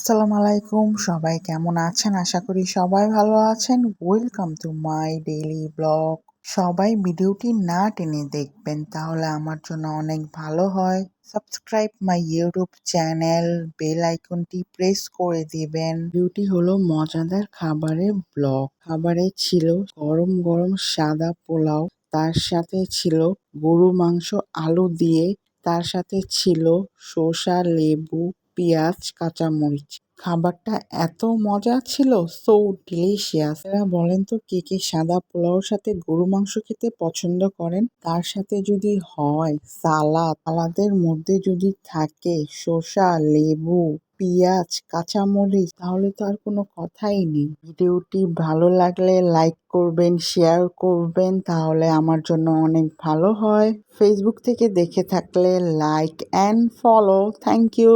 আসসালামু আলাইকুম। সবাই কেমন আছেন? আশা করি সবাই ভালো আছেন। Welcome to my daily blog সবাই ভিডিওটি না টেনে দেখবেন তাহলে আমার জন্য অনেক ভালো হয়। Subscribe my YouTube channel bell আইকনটি প্রেস করে দিবেন। ভিডিওটি হলো মজাদার খাবারের ব্লগ খাবারে ছিল গরম গরম সাদা পোলাও, তার সাথে ছিল গরু মাংস আলু দিয়ে, তার সাথে ছিল শসা, লেবু পেঁয়াজ, কাঁচামরিচ। খাবারটা এত মজা ছিল সো ডিলিশিয়াস এরা বলেন তো, কে কে সাদা পোলাওর সাথে গরু মাংস খেতে পছন্দ করেন? তার সাথে যদি হয়, সালাদ। সালাদের মধ্যে যদি থাকে শসা লেবু, পেঁয়াজ, কাঁচামরিচ, তাহলে তো আর কোনো কথাই নেই। ভিডিওটি ভালো লাগলে লাইক করবেন শেয়ার করবেন, তাহলে আমার জন্য অনেক ভালো হয়। ফেসবুক থেকে দেখে থাকলে like and follow thank you